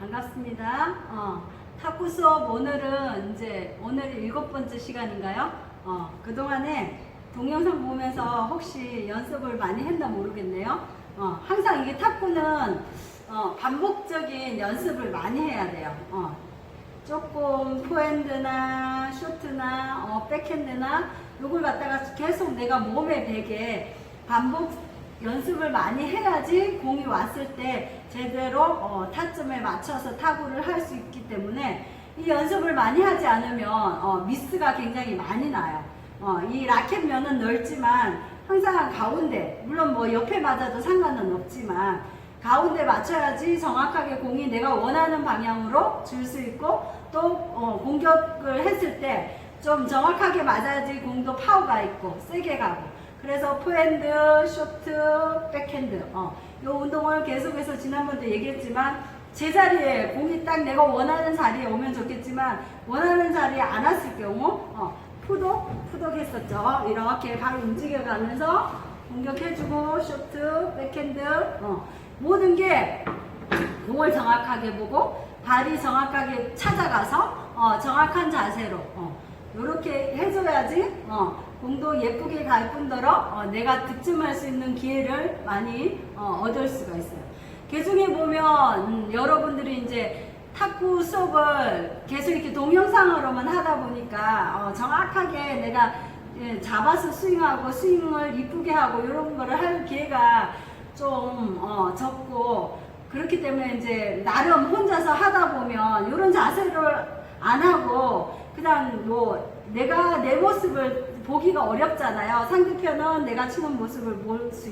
반갑습니다. 어, 탁구 수업 오늘은 이제 오늘 일곱 번째 시간인가요? 어, 그동안에 동영상 보면서 혹시 연습을 많이 했나 모르겠네요. 어, 항상 이게 탁구는 어, 반복적인 연습을 많이 해야 돼요. 어, 조금 포핸드나 쇼트나 어, 백핸드나 요걸 갖다가 계속 내가 몸에 배게 반복 연습을 많이 해야지 공이 왔을 때 제대로 어, 타점에 맞춰서 타구를 할 수 있기 때문에 이 연습을 많이 하지 않으면 어, 미스가 굉장히 많이 나요. 어, 이 라켓 면은 넓지만 항상 가운데 물론 뭐 옆에 맞아도 상관은 없지만 가운데 맞춰야지 정확하게 공이 내가 원하는 방향으로 줄 수 있고 또 어, 공격을 했을 때 좀 정확하게 맞아야지 공도 파워가 있고 세게 가고 그래서 포핸드, 쇼트, 백핸드 어, 이 운동을 계속해서 지난번도 얘기했지만 제자리에 공이 딱 내가 원하는 자리에 오면 좋겠지만 원하는 자리에 안 왔을 경우 어, 푸독, 푸독 했었죠. 이렇게 발 움직여가면서 공격해주고 쇼트, 백핸드 어, 모든 게 공을 정확하게 보고 발이 정확하게 찾아가서 어, 정확한 자세로 어, 이렇게 해줘야지 어, 공도 예쁘게 갈 뿐더러 어, 내가 득점할 수 있는 기회를 많이 어, 얻을 수가 있어요. 개중에 보면 음, 여러분들이 이제 탁구 수업을 계속 이렇게 동영상으로만 하다 보니까 어, 정확하게 내가 예, 잡아서 스윙하고 스윙을 이쁘게 하고 이런 거를 할 기회가 좀 어, 적고 그렇기 때문에 이제 나름 혼자서 하다 보면 이런 자세를 안 하고 그냥 뭐 내가 내 모습을 보기가 어렵잖아요. 상대편은 내가 치는 모습을 볼 수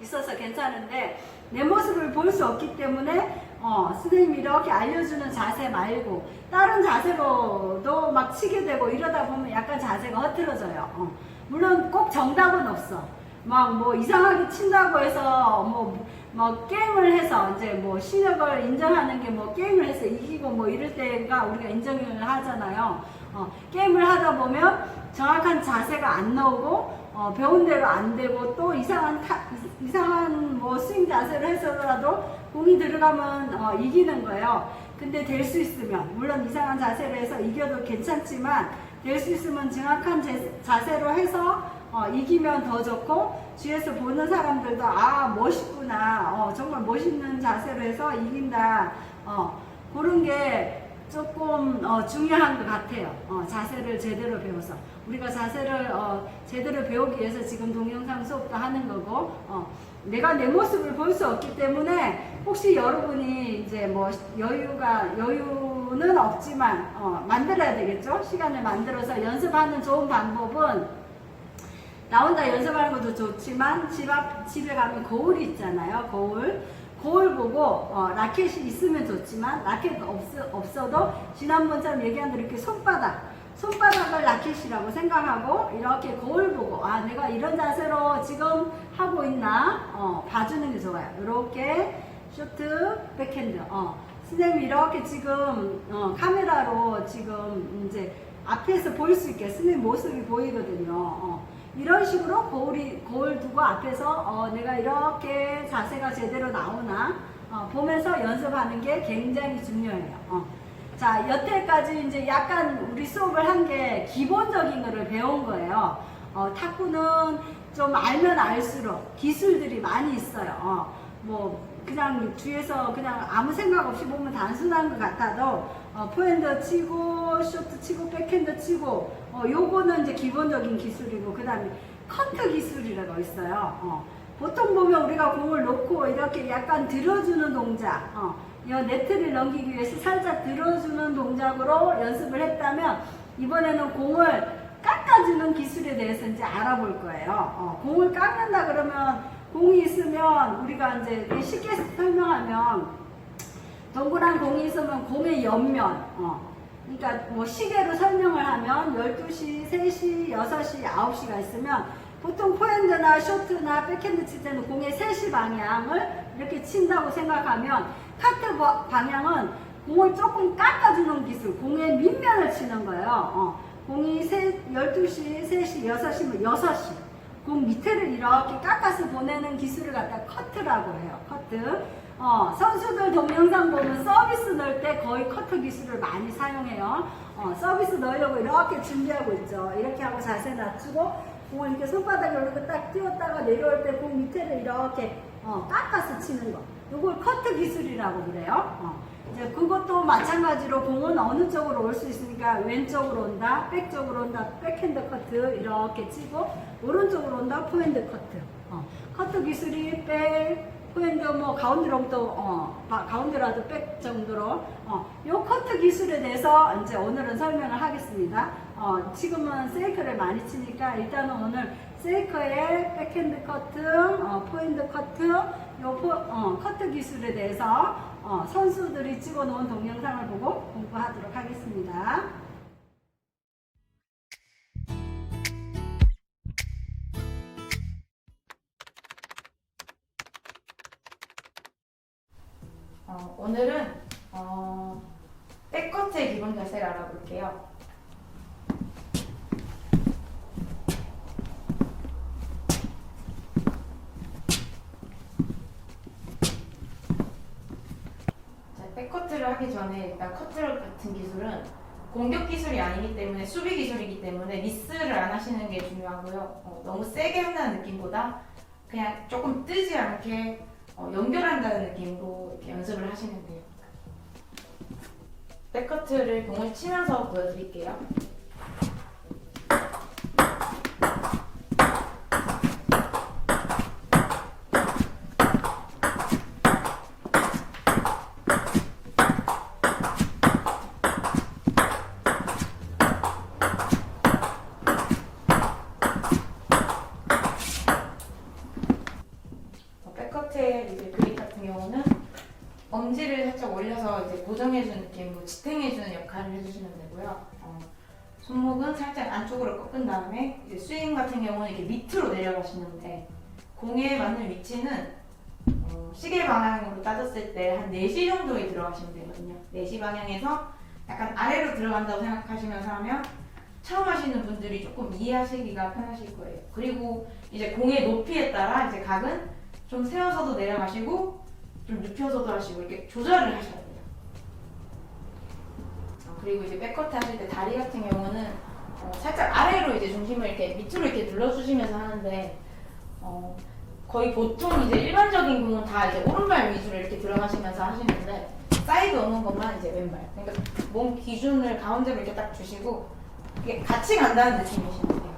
있어서 괜찮은데 내 모습을 볼 수 없기 때문에 어, 선생님이 이렇게 알려주는 자세 말고 다른 자세로도 막 치게 되고 이러다 보면 약간 자세가 흐트러져요. 어. 물론 꼭 정답은 없어. 막 뭐 이상하게 친다고 해서 뭐, 뭐 게임을 해서 이제 뭐 실력을 인정하는 게 뭐 게임을 해서 이기고 뭐 이럴 때가 우리가 인정을 하잖아요. 어, 게임을 하다 보면 정확한 자세가 안 나오고 어, 배운 대로 안 되고 또 이상한 타, 이상한 뭐 스윙 자세를 해서라도 공이 들어가면 어, 이기는 거예요. 근데 될 수 있으면 물론 이상한 자세를 해서 이겨도 괜찮지만 될 수 있으면 정확한 제- 자세로 해서 어, 이기면 더 좋고 뒤에서 보는 사람들도 아 멋있구나 어, 정말 멋있는 자세로 해서 이긴다 어, 그런 게 조금 어, 중요한 것 같아요 어, 자세를 제대로 배워서 우리가 자세를 어, 제대로 배우기 위해서 지금 동영상 수업도 하는 거고 어, 내가 내 모습을 볼 수 없기 때문에 혹시 여러분이 이제 뭐 여유가 여유는 없지만 어, 만들어야 되겠죠 시간을 만들어서 연습하는 좋은 방법은 나 혼자 연습하는 것도 좋지만 집 앞, 집에 가면 거울이 있잖아요. 거울. 거울 보고 어, 라켓이 있으면 좋지만 라켓 없, 없어도 지난번처럼 얘기한 대로 이렇게 손바닥 손바닥을 라켓이라고 생각하고 이렇게 거울 보고 아 내가 이런 자세로 지금 하고 있나 어, 봐주는 게 좋아요. 이렇게 쇼트 백핸드 어, 선생님 이렇게 지금 어, 카메라로 지금 이제 앞에서 보일 수 있게 선생님 모습이 보이거든요. 어. 이런 식으로 거울이 거울 두고 앞에서 어, 내가 이렇게 자세가 제대로 나오나 어, 보면서 연습하는 게 굉장히 중요해요. 어. 자 여태까지 이제 약간 우리 수업을 한 게 기본적인 거를 배운 거예요. 어, 탁구는 좀 알면 알수록 기술들이 많이 있어요. 어, 뭐 그냥 뒤에서 그냥 아무 생각 없이 보면 단순한 것 같아도 어, 포핸드 치고 쇼트 치고 백핸드 치고 어, 요거는 이제 기본적인 기술이고 그 다음에 커트 기술이라고 있어요. 어, 보통 보면 우리가 공을 놓고 이렇게 약간 들어주는 동작 어, 이 네트를 넘기기 위해서 살짝 들어주는 동작으로 연습을 했다면 이번에는 공을 깎아주는 기술에 대해서 이제 알아볼 거예요. 어, 공을 깎는다 그러면 공이 있으면 우리가 이제 쉽게 설명하면 동그란 공이 있으면 공의 옆면, 어, 그러니까 뭐 시계로 설명을 하면 12시, 3시, 6시, 9시가 있으면 보통 포핸드나 쇼트나 백핸드 칠 때는 공의 3시 방향을 이렇게 친다고 생각하면 카트 버- 방향은 공을 조금 깎아주는 기술, 공의 밑면을 치는 거예요. 어, 공이 세, 12시, 3시, 6시면 6시. 공 밑에를 이렇게 깎아서 보내는 기술을 갖다 커트라고 해요. 커트. 어, 선수들 동영상 보면 서비스 넣을 때 거의 커터 기술을 많이 사용해요. 어, 서비스 넣으려고 이렇게 준비하고 있죠. 이렇게 하고 자세 낮추고 공을 이렇게 손바닥에 이렇게 딱 띄웠다가 내려올 때 공 밑에를 이렇게 어, 깎아서 치는 거. 이걸 커트 기술이라고 그래요. 어. 이제 그것도 마찬가지로 공은 어느 쪽으로 올 수 있으니까 왼쪽으로 온다, 백 쪽으로 온다, 백핸드 커트 이렇게 치고 오른쪽으로 온다, 포핸드 커트. 어. 커트 기술이 백, 포핸드 뭐 가운데로 또 어, 바- 가운데라도 백 정도로 어, 요 커트 기술에 대해서 이제 오늘은 설명을 하겠습니다. 어, 지금은 세이크를 많이 치니까 일단은 오늘 세이커의 백핸드 커트, 어, 포핸드 커트, 요 포, 어, 커트 기술에 대해서 어, 선수들이 찍어놓은 동영상을 보고 공부하도록 하겠습니다. 어, 오늘은 어, 백커트의 기본 자세를 알아볼게요. 자, 백커트를 하기 전에 일단 커트 같은 기술은 공격 기술이 아니기 때문에 수비 기술이기 때문에 미스를 안 하시는 게 중요하고요. 어, 너무 세게 한다는 느낌보다 그냥 조금 뜨지 않게 어, 연결한다는 느낌으로 이렇게 연습을 하시면 돼요. 백커트를 공을 치면서 보여드릴게요. 어, 백커트의 이제 그립 같은 경우는 엄지를 올려서 이제 고정해주는 느낌으로 지탱해주는 역할을 해주시면 되고요. 어, 손목은 살짝 안쪽으로 꺾은 다음에 이제 스윙 같은 경우는 이렇게 밑으로 내려가시는데 공에 맞는 위치는 어, 시계 방향으로 따졌을 때 한 4시 정도에 들어가시면 되거든요. 4시 방향에서 약간 아래로 들어간다고 생각하시면서 하면 처음 하시는 분들이 조금 이해하시기가 편하실 거예요. 그리고 이제 공의 높이에 따라 이제 각은 좀 세워서도 내려가시고 좀 눕혀서도 하시고 이렇게 조절을 하셔야 돼요. 어, 그리고 이제 백커트 하실 때 다리 같은 경우는 어, 살짝 아래로 이제 중심을 이렇게 밑으로 이렇게 눌러주시면서 하는데 어, 거의 보통 이제 일반적인 공은 다 이제 오른발 위주로 이렇게 들어가시면서 하시는데 사이드 오는 것만 이제 왼발. 그러니까 몸 기준을 가운데로 이렇게 딱 주시고 이게 같이 간다는 느낌이시면 돼요.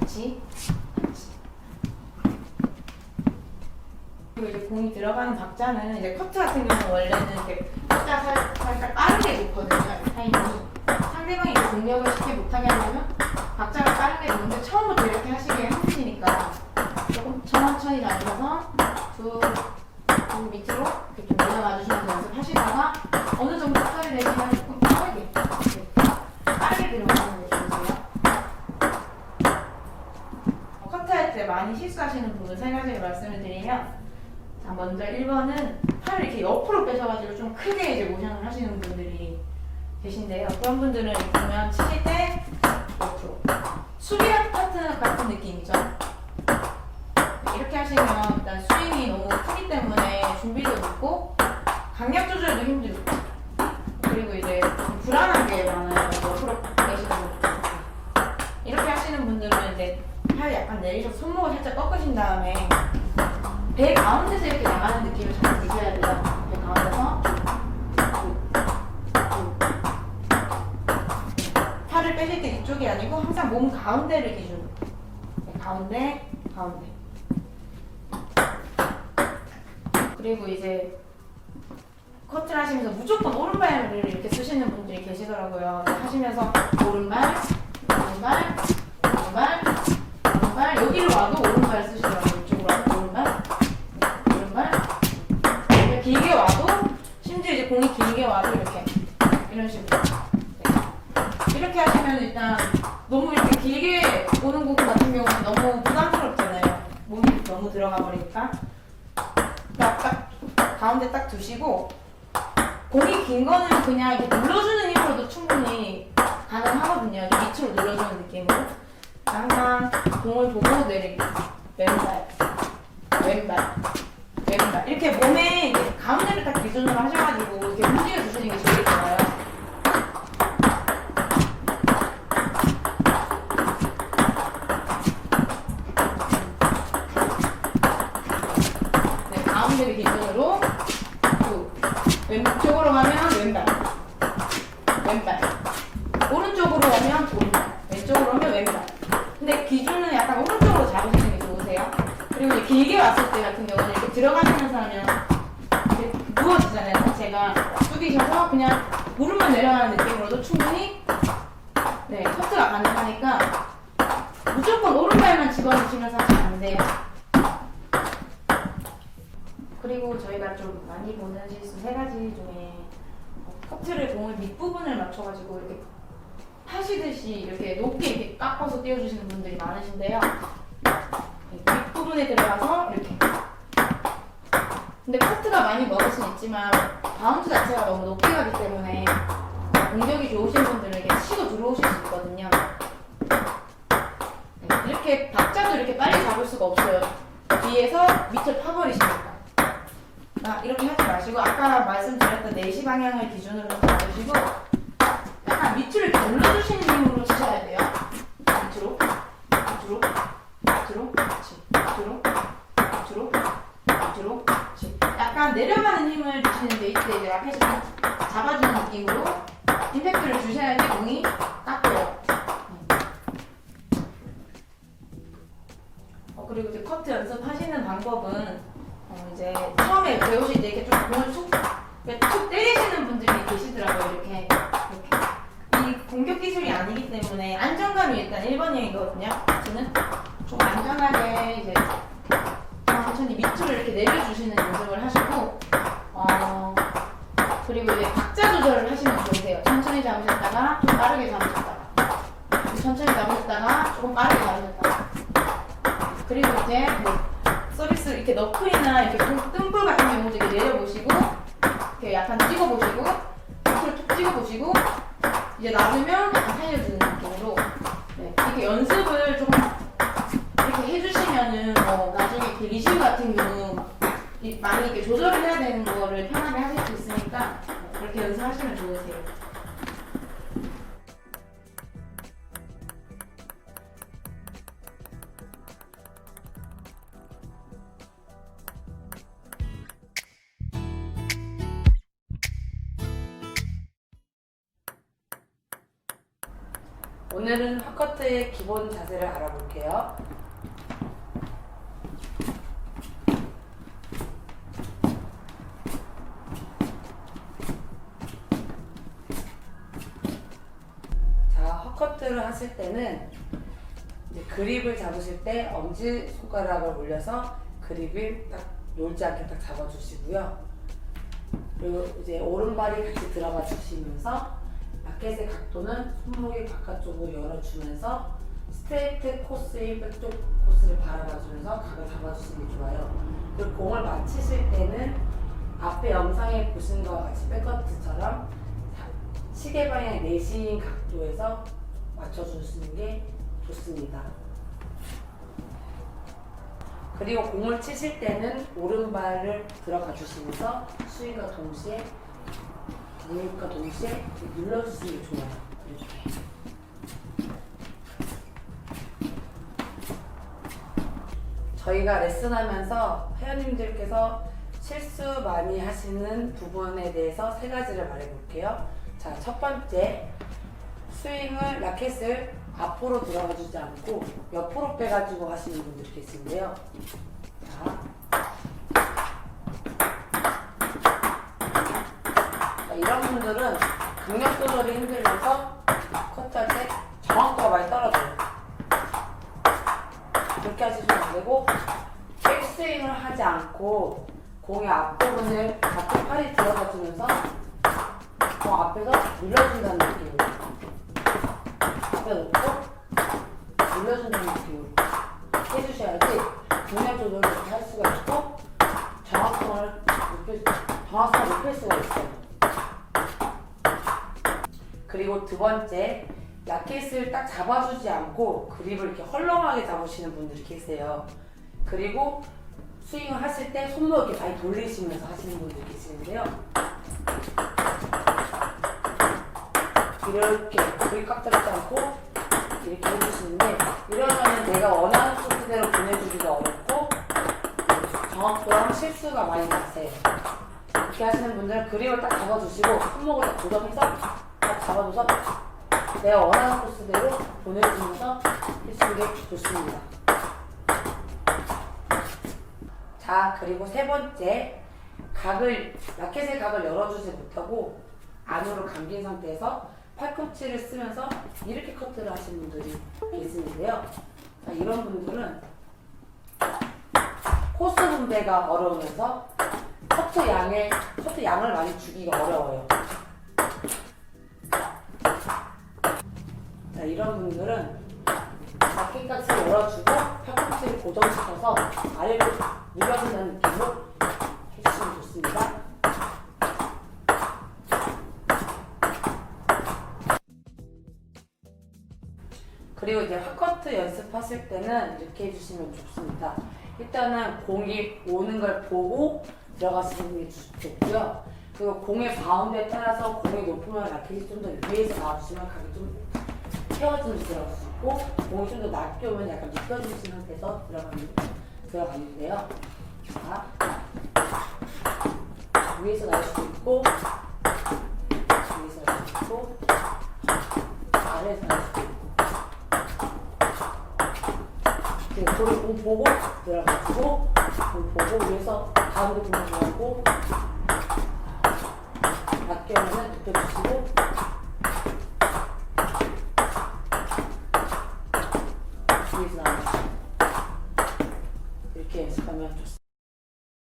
같이, 같이. 그리고 이제 공이 들어가는 박자는 이제 커트 같은 경우는 원래는 이렇게 살, 살짝 빠르게 놓거든요. 상대방이 공격을 쉽게 못하게 하려면 박자가 빠르게 놓는데 처음부터 이렇게 하시기에 힘드시니까 조금 천천히 다니셔서 쭉, 쭉 밑으로 이렇게 좀 내려가 주시면서 연습하시다가 어느 정도 스타일이 되시면 조금 빠르게 이렇게 빠르게 들어가는 게 좋으세요. 어, 커트할 때 많이 실수하시는 부분 세 가지를 말씀을 드리면 자 먼저 1번은 팔을 이렇게 옆으로 빼셔가지고 좀 크게 이제 모션을 하시는 분들이 계신데요. 그런 분들은 보면 치실 때 옆으로 수비 파트 같은 느낌이죠. 이렇게 하시면 일단 스윙이 너무 크기 때문에 준비도 늦고 강약 조절도 힘들고 그리고 이제 좀 불안한 게 많아요. 옆으로 계시는 분들 이렇게 하시는 분들은 이제 팔 약간 내리셔서 손목을 살짝 꺾으신 다음에 배 가운데서 이렇게 나가는 느낌을 잘 주셔야 돼요. 배 가운데서. 팔을 빼실 때 이쪽이 아니고 항상 몸 가운데를 기준으로 네, 가운데 가운데 그리고 이제 커트를 하시면서 무조건 오른발을 이렇게 쓰시는 분들이 계시더라고요. 하시면서 오른발, 오른발, 오른발, 오른발 여기로 와도 오른발 쓰시더라고요. 이런 식으로 네. 이렇게 하시면 일단 너무 이렇게 길게 오는 공 같은 경우는 너무 부담스럽잖아요. 몸이 너무 들어가 버리니까 딱, 딱 가운데 딱 두시고 공이 긴 거는 그냥 이렇게 눌러주는 힘으로도 충분히 가능하거든요. 이렇게 밑으로 눌러주는 느낌으로. 항상 공을 보고 내리기. 왼발, 왼발, 왼발. 이렇게 몸에 가운데를 딱 기준으로 하셔가지고 이렇게 움직여 주시는 게 제일 좋아요. 네, 가운데를 기준으로 쭉 왼쪽으로 가면 왼발 왼발 오른쪽으로 가면 오른발 왼쪽으로 가면 왼발 근데 기준은 약간 오른쪽으로 잡으시는 게 좋으세요 그리고 이제 길게 왔을 때 같은 경우는 이렇게 들어가시면서 하면 이렇게 누워지잖아요 자체가 숙이셔서 그냥 무릎만 내려가는 느낌으로도 충분히 네 커트가 가능하니까 무조건 오른발만 집어넣으시면서 하시면 안 돼요 그리고 저희가 좀 많이 보는 실수 세 가지 중에 어, 커트를 공을 밑부분을 맞춰가지고 이렇게 파시듯이 이렇게 높게 이렇게 깎아서 띄워주시는 분들이 많으신데요. 밑부분에 들어가서 이렇게. 근데 커트가 많이 먹을 수는 있지만 바운드 자체가 너무 높게 가기 때문에 공격이 좋으신 분들에게 치고 들어오실 수 있거든요. 네, 이렇게 박자도 이렇게 빨리 잡을 수가 없어요. 뒤에서 밑을 파버리시니까. 아, 이렇게 하지 마시고 아까 말씀드렸던 4시 방향을 기준으로 잡으시고 약간 밑으로 이렇게 눌러주시는 힘으로 치셔야 돼요. 밑으로, 밑으로, 밑으로, 그렇지. 밑으로, 밑으로, 밑으로, 그렇지. 약간 내려가는 힘을 주시는데 이때 이제 라켓을 좀 잡아주는 느낌으로 임팩트를 주셔야지 공이 깎여요. 어, 그리고 이제 커트 연습하시는 방법은 어, 이제 처음에 배우실 때 이렇게 좀 공을 툭, 이렇게 툭 때리시는 분들이 계시더라고요. 이렇게, 이렇게. 이 공격 기술이 아니기 때문에 안정감이 일단 1번이거든요. 저는 좀 안전하게 이제 천천히 밑으로 이렇게 내려주시는 연습을 하시고, 어, 그리고 이제 박자 조절을 하시면 좋으세요. 천천히 잡으셨다가 좀 빠르게 잡으셨다가, 천천히 잡으셨다가 조금 빠르게 잡으셨다가. 그리고 이제 뭐 서비스 이렇게 너클이나 이렇게 좀 뜸볼 같은 경우도 이렇게 내려보시고 이렇게 약간 찍어보시고 밑으로 툭 찍어보시고 이제 놔두면 살려주는 느낌으로 네, 이렇게 연습을 조금 이렇게 해주시면은 뭐 나중에 이렇게 리시브 같은 경우 이- 많이 이렇게 조절을 해야 되는 거를 편하게 하실 수 있으니까 그렇게 연습하시면 좋으세요. 오늘은 헛커트의 기본 자세를 알아볼게요. 자, 헛커트를 하실 때는 이제 그립을 잡으실 때 엄지 손가락을 올려서 그립을 딱 놀지 않게 딱 잡아주시고요. 그리고 이제 오른발이 같이 들어가 주시면서 라켓의 각도는 손목이 바깥쪽으로 열어주면서 스트레이트 코스의 백쪽 코스를 바라봐주면서 각을 잡아주시는 게 좋아요. 그리고 공을 맞히실 때는 앞에 영상에 보신 것과 같이 백커트처럼 시계 방향 내신 각도에서 맞춰주시는 게 좋습니다. 그리고 공을 치실 때는 오른발을 들어가 주시면서 스윙과 동시에 무릎과 동시에 눌러주시는 게 좋아요. 이렇게. 저희가 레슨하면서 회원님들께서 실수 많이 하시는 부분에 대해서 세 가지를 말해볼게요. 자, 첫 번째, 스윙을 라켓을 앞으로 들어가 주지 않고 옆으로 빼가지고 하시는 분들이 계신데요. 자, 자, 분들은 강력 조절이 힘들면서 커트할 때 정확도가 많이 떨어져요. 그렇게 하시면 안 되고 백스윙을 하지 않고 공의 앞부분을 같은 팔이 들어가 주면서 공 앞에서 눌러준다는 느낌으로 앞에 놓고 눌러준다는 느낌으로 해주셔야지 중량 조절을 할 수가 있고 정확성을 높일, 정확성을 높일 수가 있어요. 그리고 두 번째, 라켓을 딱 잡아주지 않고 그립을 이렇게 헐렁하게 잡으시는 분들이 계세요. 그리고 스윙을 하실 때 손목 이렇게 많이 돌리시면서 하시는 분들 계시는데요. 이렇게 거기 꽉 잡지 않고 이렇게 해주시는데 이러면 내가 원하는 코스대로 보내주기가 어렵고 정확도랑 실수가 많이 나세요. 이렇게 하시는 분들은 그립을 딱 잡아주시고 손목을 딱 고정해서 딱 잡아줘서 내가 원하는 코스대로 보내주면서 해주는 게 좋습니다. 자 그리고 세 번째 각을 라켓의 각을 열어주지 못하고 안으로 감긴 상태에서 팔꿈치를 쓰면서 이렇게 커트를 하시는 분들이 계시는데요. 자, 이런 분들은 코스 분배가 어려우면서 커트 양을 커트 양을 많이 주기가 어려워요. 자, 이런 분들은 라켓같이 열어주고 팔꿈치를 고정시켜서 아래로 밀어준다는 느낌으로 해주시면 좋습니다. 그리고 이제 핫커트 연습하실 때는 이렇게 해주시면 좋습니다. 일단은 공이 오는 걸 보고 들어가시는 게 좋- 좋고요. 그리고 공의 바운드에 따라서 공이 높으면 라켓이 좀더 위에서 나와주시면 각이 좀 수 있고 공이 좀 더 낮게 오면 약간 눕혀주신 상태에서 들어가는, 들어가는데요. 자, 위에서 나올 수도 있고 위에서 나올 수도 있고 아래에서 나올 수도 있고 네, 거기 공 보고 들어가지고 공 보고 위에서 공을 들어가고